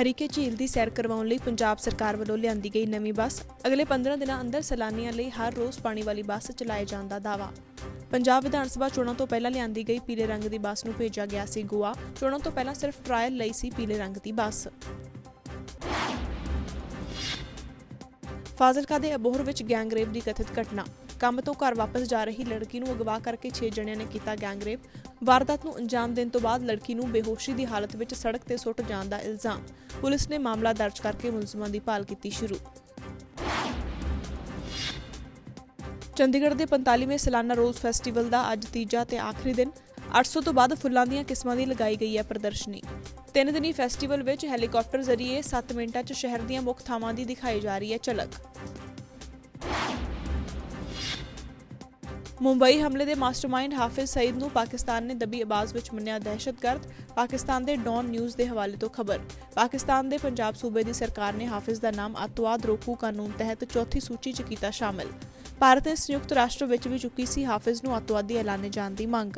ਹਰੀਕੇ ਝੀਲ ਦੀ ਸੈਰ ਕਰਵਾਉਣ ਲਈ ਪੰਜਾਬ ਸਰਕਾਰ ਵੱਲੋਂ ਲਿਆਂਦੀ ਗਈ ਨਵੀਂ ਬੱਸ। ਅਗਲੇ 15 ਦਿਨਾਂ ਅੰਦਰ ਸੈਲਾਨੀਆਂ ਲਈ ਹਰ ਰੋਜ਼ ਪਾਣੀ ਵਾਲੀ ਬੱਸ ਚਲਾਏ ਜਾਣ ਦਾ ਦਾਅਵਾ। ਪੰਜਾਬ ਵਿਧਾਨ ਸਭਾ ਚੋਣਾਂ ਤੋਂ ਪਹਿਲਾਂ ਲਿਆਂਦੀ ਗਈ ਪੀਲੇ ਰੰਗ ਦੀ ਬੱਸ ਨੂੰ ਭੇਜਿਆ ਗਿਆ ਸੀ ਗੋਆ। ਚੋਣਾਂ ਤੋਂ ਪਹਿਲਾਂ ਸਿਰਫ ਟ੍ਰਾਇਲ ਲਈ ਸੀ ਪੀਲੇ ਰੰਗ ਦੀ ਬੱਸ। ਫਾਜ਼ਿਲਕਾ ਦੇ ਅਬੋਹਰ ਵਿੱਚ ਗੈਂਗਰੇਪ ਦੀ ਕਥਿਤ ਘਟਨਾ। ਕੰਮ ਤੋਂ ਘਰ ਵਾਪਸ ਜਾ ਰਹੀ ਲੜਕੀ ਨੂੰ ਅਗਵਾ ਕਰਕੇ 6 ਜਣਿਆਂ ਨੇ ਕੀਤਾ ਗੈਂਗਰੇਪ। ਵਾਰਦਾਤ ਨੂੰ ਅੰਜਾਮ ਦੇਣ ਤੋਂ ਬਾਅਦ ਲੜਕੀ ਨੂੰ ਬੇਹੋਸ਼ੀ ਦੀ ਹਾਲਤ ਵਿੱਚ ਸੜਕ ਤੇ ਸੁੱਟ ਜਾਣ ਦਾ ਇਲਜ਼ਾਮ। ਪੁਲਿਸ ਨੇ ਮਾਮਲਾ ਦਰਜ ਕਰਕੇ ਮੁਲਜ਼ਮਾਂ ਦੀ ਭਾਲ ਕੀਤੀ ਸ਼ੁਰੂ। ਚੰਡੀਗੜ੍ਹ ਦੇ 45ਵੇਂ ਸਾਲਾਨਾ ਰੋਜ਼ ਫੈਸਟੀਵਲ ਦਾ ਅੱਜ ਤੀਜਾ ਤੇ ਆਖਰੀ ਦਿਨ। 800 ਤੋਂ ਵੱਧ ਫੁੱਲਾਂ ਦੀਆਂ ਕਿਸਮਾਂ ਦੀ ਲਗਾਈ ਗਈ ਹੈ ਪ੍ਰਦਰਸ਼ਨੀ। ਤਿੰਨ ਦਿਨੀ ਫੈਸਟੀਵਲ ਵਿੱਚ ਹੈਲੀਕਾਪਟਰ ਜ਼ਰੀਏ 7 ਮਿੰਟਾਂ 'ਚ ਸ਼ਹਿਰ ਦੀਆਂ ਮੁੱਖ ਥਾਵਾਂ ਦੀ ਦਿਖਾਈ ਜਾ ਰਹੀ ਹੈ ਝਲਕ। ਮੁੰਬਈ ਹਮਲੇ ਦੇ ਮਾਸਟਰਮਾਈਂਡ ਹਾਫਿਜ਼ ਸਈਦ ਨੂੰ ਪਾਕਿਸਤਾਨ ਨੇ ਦਬੀ ਆਵਾਜ਼ ਵਿੱਚ ਮੰਨਿਆ ਦਹਿਸ਼ਤਗਰਦ ਪਾਕਿਸਤਾਨ ਦੇ ਡੌਨ ਨਿਊਜ਼ ਦੇ ਹਵਾਲੇ ਤੋਂ ਖਬਰ। ਪਾਕਿਸਤਾਨ ਦੇ ਪੰਜਾਬ ਸੂਬੇ ਦੀ ਸਰਕਾਰ ਨੇ ਹਾਫਿਜ਼ ਦਾ ਨਾਮ ਅੱਤਵਾਦ ਰੋਕੂ ਕਾਨੂੰਨ ਤਹਿਤ ਚੌਥੀ ਸੂਚੀ 'ਚ ਕੀਤਾ ਸ਼ਾਮਿਲ। ਭਾਰਤ ਨੇ ਸੰਯੁਕਤ ਰਾਸ਼ਟਰ ਵਿੱਚ ਵੀ ਚੁੱਕੀ ਸੀ ਹਾਫਿਜ਼ ਨੂੰ ਅੱਤਵਾਦੀ ਐਲਾਨੇ ਜਾਣ ਦੀ ਮੰਗ।